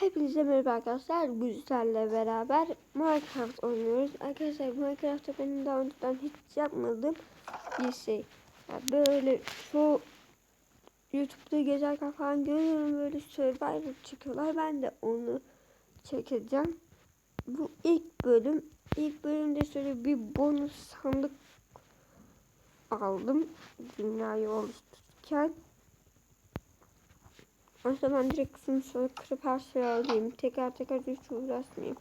Hepinize merhaba arkadaşlar. Güzel'le beraber Minecraft oynuyoruz. Arkadaşlar Minecraft'ta benim daha önceden hiç yapmadığım bir şey. Yani böyle şu YouTube'da gezerken falan görüyorum böyle Survivor çıkıyorlar. Ben de onu çekeceğim. Bu ilk bölüm. İlk bölümde şöyle bir bonus sandık aldım. Dünyayı oluştururken. Aslında ben direkt kısmını şöyle kırıp her şeyi alayım. Tekrar tekrar hiç uğraşmayayım.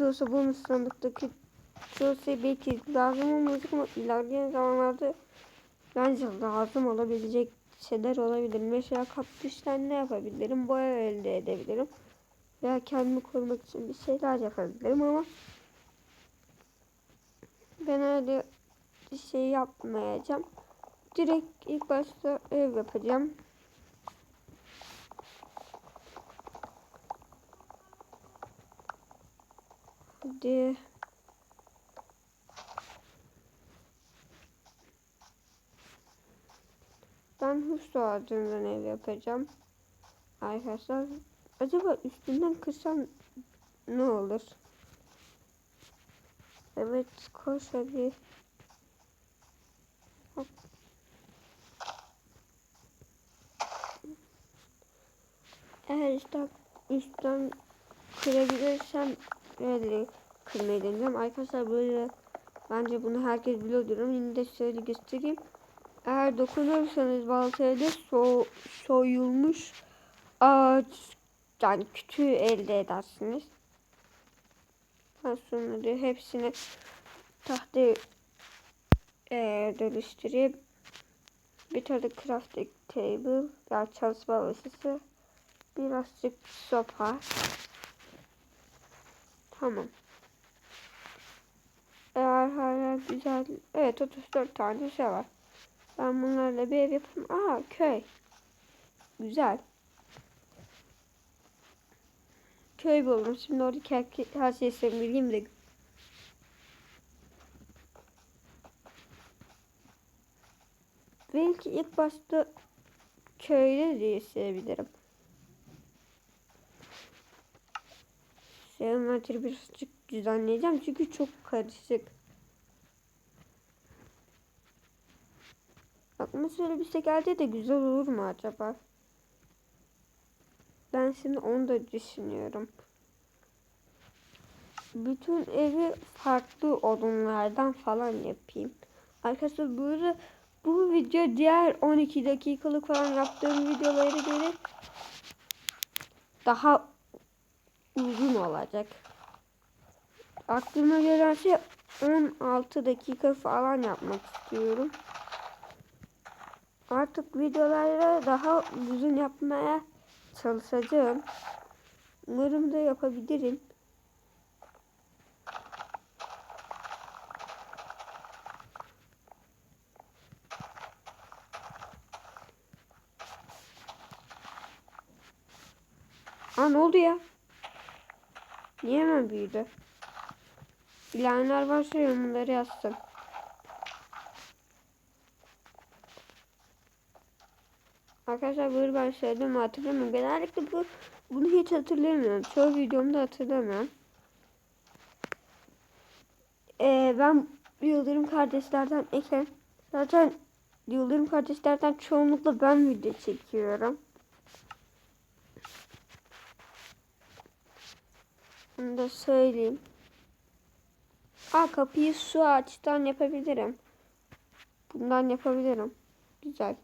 Olsa bonus sandıktaki şey belki lazım olmayacak ama ilerleyen zamanlarda bence lazım olabilecek şeyler olabilir. Mesela kaktüsten ne yapabilirim? Boya elde edebilirim. Veya kendimi korumak için bir şeyler yapabilirim ama ben öyle bir şey yapmayacağım. Direkt ilk başta ev yapacağım. Hadi. Ben huş ağacından ev yapacağım. Arkadaşlar acaba üstünden kırsam ne olur? Evet koş hadi. Eğer işte üstten kırabilirsem öyle kırmayı deneyeceğim. Arkadaşlar böyle bence bunu herkes biliyordur ama yine de şöyle göstereyim. Eğer dokunursanız baltaya da so soyulmuş ağaç yani kütüğü elde edersiniz. Sonra hepsini tahtaya e, dönüştüreyim. Bir tane crafting table, yani çalışma masası. Birazcık sopa. Tamam. Eğer hala güzel... Evet 34 tane şey var. Ben bunlarla bir ev yapayım. Aa köy. Güzel. Köy buldum. Şimdi oradaki her, şeyi sömüreyim de. Belki ilk başta köyde de yaşayabilirim. Envanteri birazcık düzenleyeceğim çünkü çok karışık. Aklıma şöyle bir şey geldi de güzel olur mu acaba? Ben şimdi onu da düşünüyorum. Bütün evi farklı odunlardan falan yapayım. Arkadaşlar böyle bu video diğer 12 dakikalık falan yaptığım videolara göre daha uzun olacak. Aklıma gelen şey 16 dakika falan yapmak istiyorum. Artık videoları daha uzun yapmaya çalışacağım. Umarım da yapabilirim. Aa ne oldu ya? Niye hemen büyüdü? Bilenler varsa yorumları yazsın. Arkadaşlar bunu ben söyledim hatırlamıyorum. Genellikle bu bunu hiç hatırlamıyorum. Çoğu videomda hatırlamıyorum. Ee, ben Yıldırım kardeşlerden Eken. Zaten Yıldırım kardeşlerden çoğunlukla ben video çekiyorum. Bunu da söyleyeyim. Aa kapıyı su ağaçtan yapabilirim. Bundan yapabilirim. Güzel.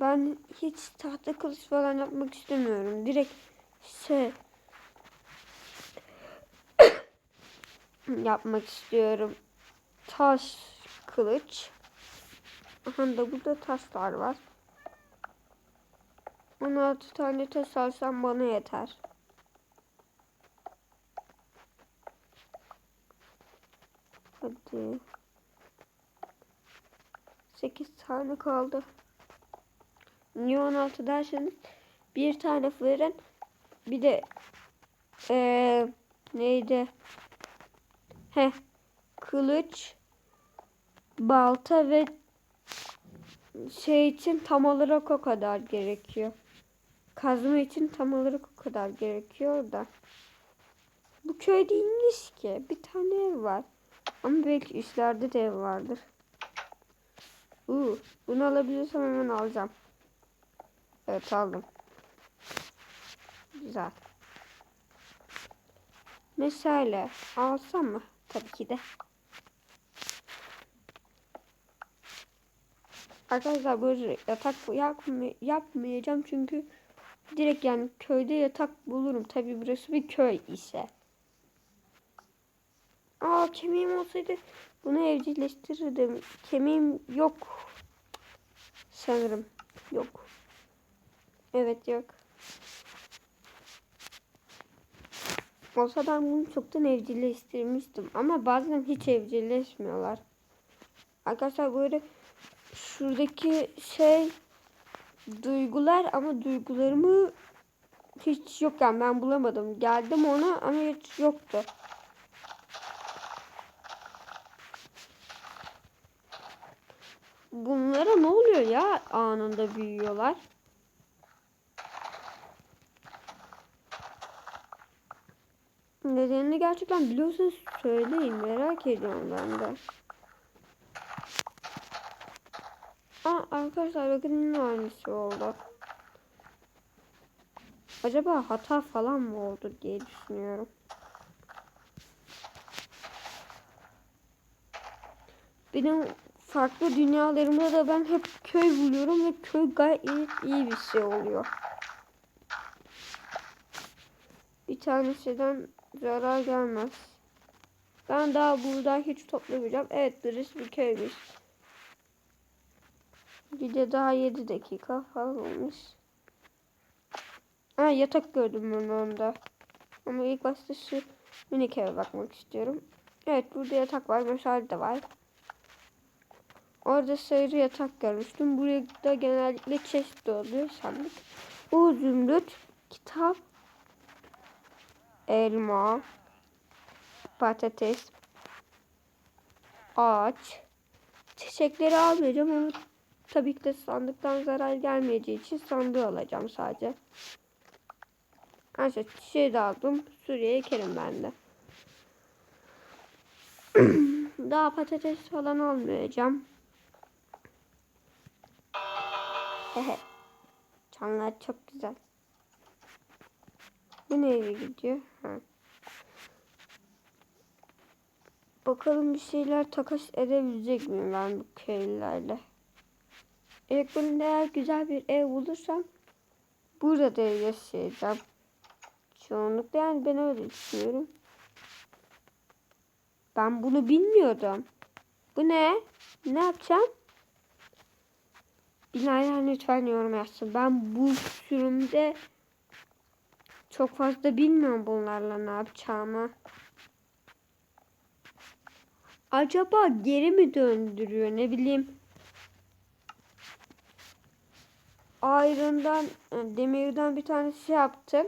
Ben hiç tahta kılıç falan yapmak istemiyorum. Direkt şey yapmak istiyorum. Taş kılıç. Aha da burada taşlar var. 16 tane taş alsam bana yeter. Hadi. 8 tane kaldı. Niye 16 derseniz bir tane fırın bir de ee, neydi? He kılıç balta ve şey için tam olarak o kadar gerekiyor. Kazma için tam olarak o kadar gerekiyor da. Bu köy değilmiş ki. Bir tane ev var. Ama belki üstlerde de ev vardır. Uu, bunu alabilirsem hemen alacağım. Evet aldım. Güzel. Mesela alsam mı? Tabii ki de. Arkadaşlar böyle yatak yapmay yapmayacağım çünkü direkt yani köyde yatak bulurum. Tabii burası bir köy ise. Aa kemiğim olsaydı bunu evcilleştirirdim. Kemiğim yok. Sanırım. Yok. Evet yok. Olsa ben bunu çoktan evcilleştirmiştim. Ama bazen hiç evcilleşmiyorlar. Arkadaşlar böyle şuradaki şey duygular ama duygularımı hiç yok yani ben bulamadım. Geldim ona ama hiç yoktu. Bunlara ne oluyor ya anında büyüyorlar? Nedenini gerçekten biliyorsanız söyleyin merak ediyorum ben de. Aa, arkadaşlar bakın yine aynısı oldu. Acaba hata falan mı oldu diye düşünüyorum. Benim farklı dünyalarımda da ben hep köy buluyorum ve köy gayet iyi bir şey oluyor. Bir tanesinden zarar gelmez. Ben daha burada hiç toplamayacağım. Evet burası bir köymüş. Bir de daha 7 dakika falan olmuş. Ha yatak gördüm ben onda. Ama ilk başta şu minik eve bakmak istiyorum. Evet burada yatak var. Meşale de var. Orada sayılı yatak görmüştüm. Buraya da genellikle chest oluyor sandık. Bu zümrüt, kitap, elma, patates, ağaç. Çiçekleri almayacağım ama tabii ki de sandıktan zarar gelmeyeceği için sandığı alacağım sadece. Ayrıca çiçeği de aldım. Suriye ekerim ben de. Daha patates falan almayacağım. Hehe. Çanlar çok güzel. Bu nereye gidiyor? Ha. Bakalım bir şeyler takas edebilecek miyim ben bu köylülerle. Ben eğer güzel bir ev bulursam burada yaşayacağım. Çoğunlukla yani ben öyle düşünüyorum. Ben bunu bilmiyordum. Bu ne? Ne yapacağım? Bilenler lütfen yorum yazsın. Ben bu sürümde çok fazla bilmiyorum bunlarla ne yapacağımı. Acaba geri mi döndürüyor ne bileyim. Iron'dan demirden bir tane şey yaptım.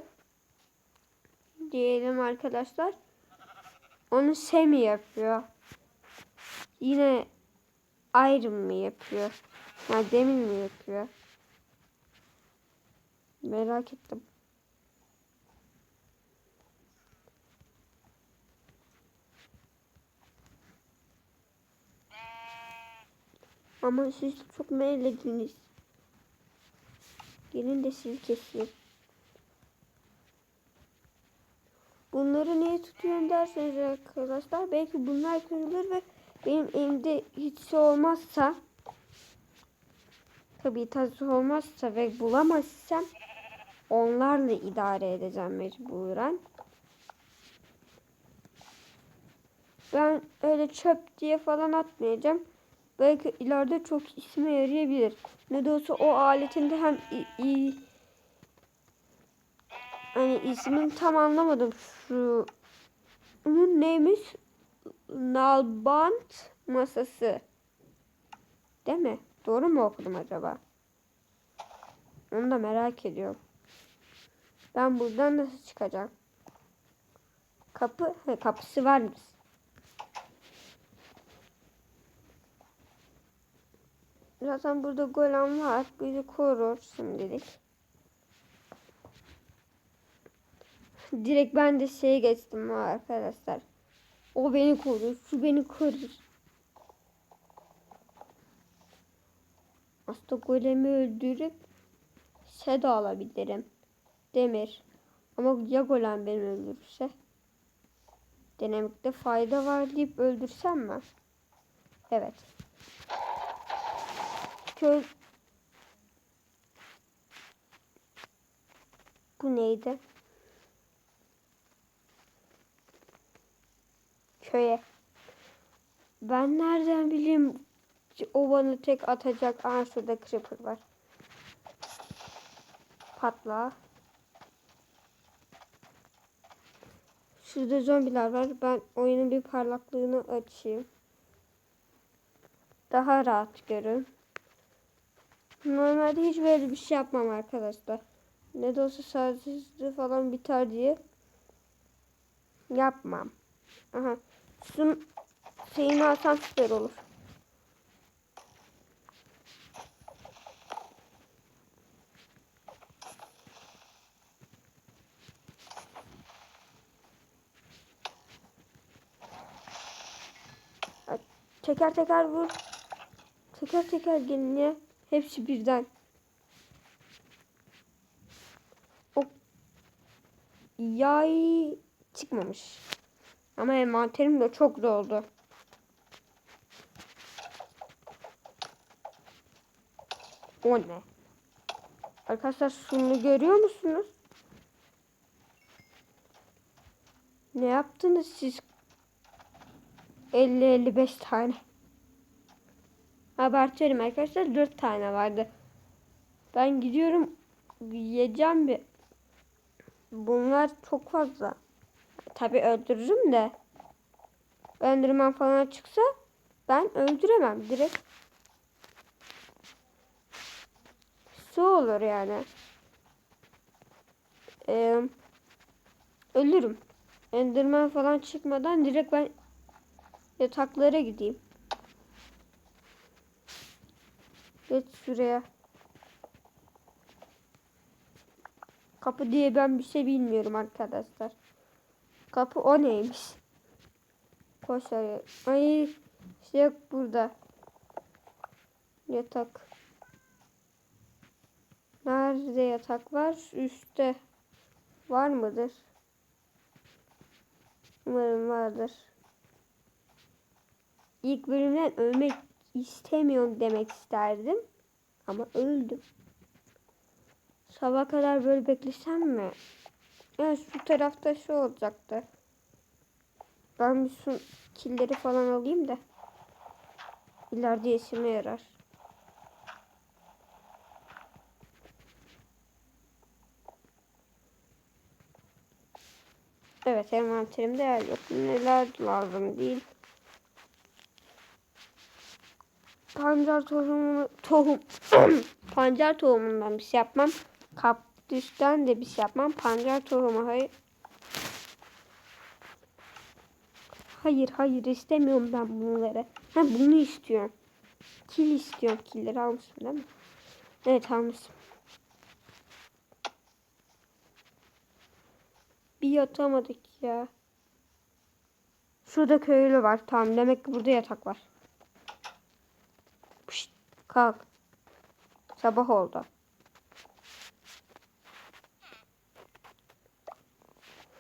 Diyelim arkadaşlar. Onu semi yapıyor. Yine Iron mı yapıyor? Ha demir mi yapıyor? Merak ettim. Ama siz çok meylediniz. Gelin de sizi keseyim. Bunları niye tutuyorum derseniz arkadaşlar. Belki bunlar kırılır ve benim elimde hiç şey olmazsa tabii tarzı olmazsa ve bulamazsam onlarla idare edeceğim mecburen. Ben öyle çöp diye falan atmayacağım. Belki ileride çok işime yarayabilir. Ne de olsa o aletinde hem iyi hani ismini tam anlamadım. Şu bunun neymiş? Nalbant masası. Değil mi? Doğru mu okudum acaba? Onu da merak ediyorum. Ben buradan nasıl çıkacağım? Kapı? Kapısı varmış Zaten burada golem var. Bizi korur şimdilik. Direkt ben de şeye geçtim arkadaşlar. O beni korur. Şu beni korur. Aslında golemi öldürüp şey de alabilirim. Demir. Ama ya golem beni öldürürse? Denemekte fayda var deyip öldürsem mi? Evet. Köy... Bu neydi? Köye. Ben nereden bileyim o bana tek atacak. Aa şurada creeper var. Patla. Şurada zombiler var. Ben oyunun bir parlaklığını açayım. Daha rahat görün. Normalde hiç böyle bir şey yapmam arkadaşlar. Ne de olsa sessizliği falan biter diye yapmam. Aha. Şunun şeyini alsam süper olur. Teker teker vur. Teker teker gelin ya. Hepsi birden. O yay çıkmamış. Ama envanterim de çok doldu. O ne? Arkadaşlar şunu görüyor musunuz? Ne yaptınız siz 50-55 tane. Abartıyorum arkadaşlar 4 tane vardı. Ben gidiyorum yiyeceğim bir. Bunlar çok fazla. Tabi öldürürüm de. Öldürmem falan çıksa ben öldüremem direkt. Su olur yani. Ee, ölürüm. Enderman falan çıkmadan direkt ben yataklara gideyim. Geç şuraya. Kapı diye ben bir şey bilmiyorum arkadaşlar. Kapı o neymiş? Koş oraya. Ay şey yok burada. Yatak. Nerede yatak var? Üstte. Var mıdır? Umarım vardır. İlk bölümden ölmek istemiyorum demek isterdim. Ama öldüm. Sabah kadar böyle beklesem mi? Yani şu tarafta şu olacaktı. Ben bir şu killeri falan alayım da. İleride işime yarar. Evet envanterimde yer yok. Neler lazım değil. Pancar tohumu tohum pancar tohumundan bir şey yapmam. Kaktüsten de bir şey yapmam. Pancar tohumu hayır. Hayır hayır istemiyorum ben bunları. Ha bunu istiyorum. Kil istiyorum. Killeri almışım değil mi? Evet almışım. Bir yatamadık ya. Şurada köylü var. Tamam demek ki burada yatak var. Kalk. Sabah oldu.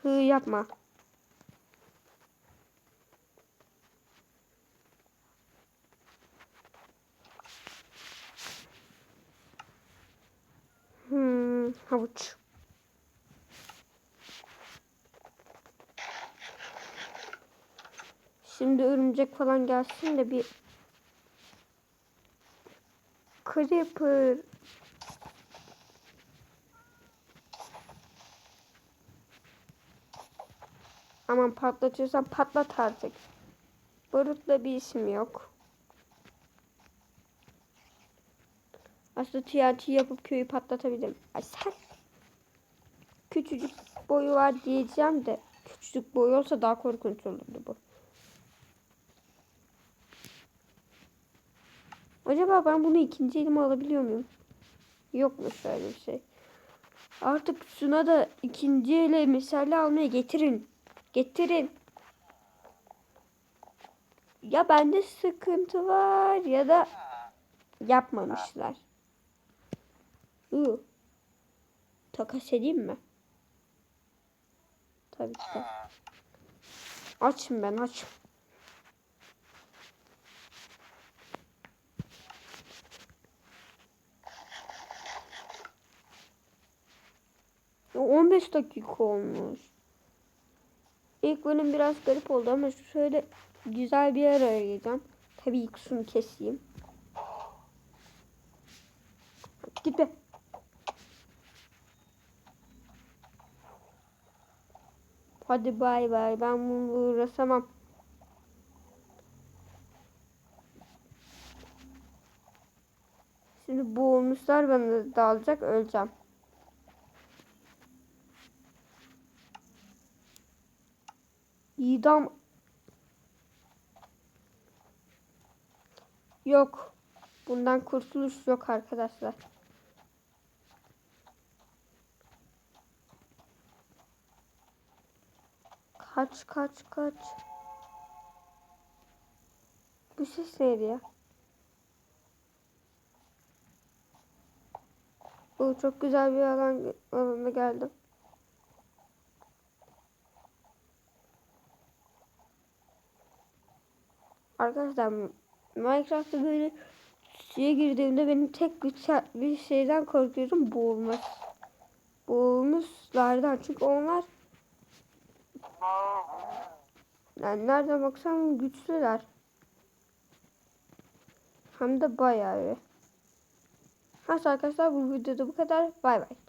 Hı yapma. Hmm, havuç. Şimdi örümcek falan gelsin de bir Creeper. Aman patlatıyorsan patlat artık. Barutla bir isim yok. Aslında TNT yapıp köyü patlatabilirim. Ay sen küçücük boyu var diyeceğim de küçücük boyu olsa daha korkunç olurdu bu. Acaba ben bunu ikinci elime alabiliyor muyum? Yokmuş öyle bir şey. Artık şuna da ikinci ele misali almaya getirin. Getirin. Ya bende sıkıntı var ya da yapmamışlar. Uu. Takas edeyim mi? Tabii ki de. Açım ben açım. 15 dakika olmuş. İlk bölüm biraz garip oldu ama şöyle güzel bir yer arayacağım. Tabii ilk şunu keseyim. Git be. Hadi bay bay. Ben bunu uğraşamam. Şimdi boğulmuşlar bana dalacak öleceğim. İdam yok. Bundan kurtuluş yok arkadaşlar. Kaç kaç kaç. Bu ses neydi ya? Bu çok güzel bir alan alana geldim. Arkadaşlar Minecraft'ta böyle suya girdiğimde benim tek bir, bir şeyden korkuyorum boğulmak. Boğulmuşlardan çünkü onlar yani nereden baksam güçlüler. Hem de bayağı iyi. Arkadaşlar bu videoda bu kadar. Bay bay.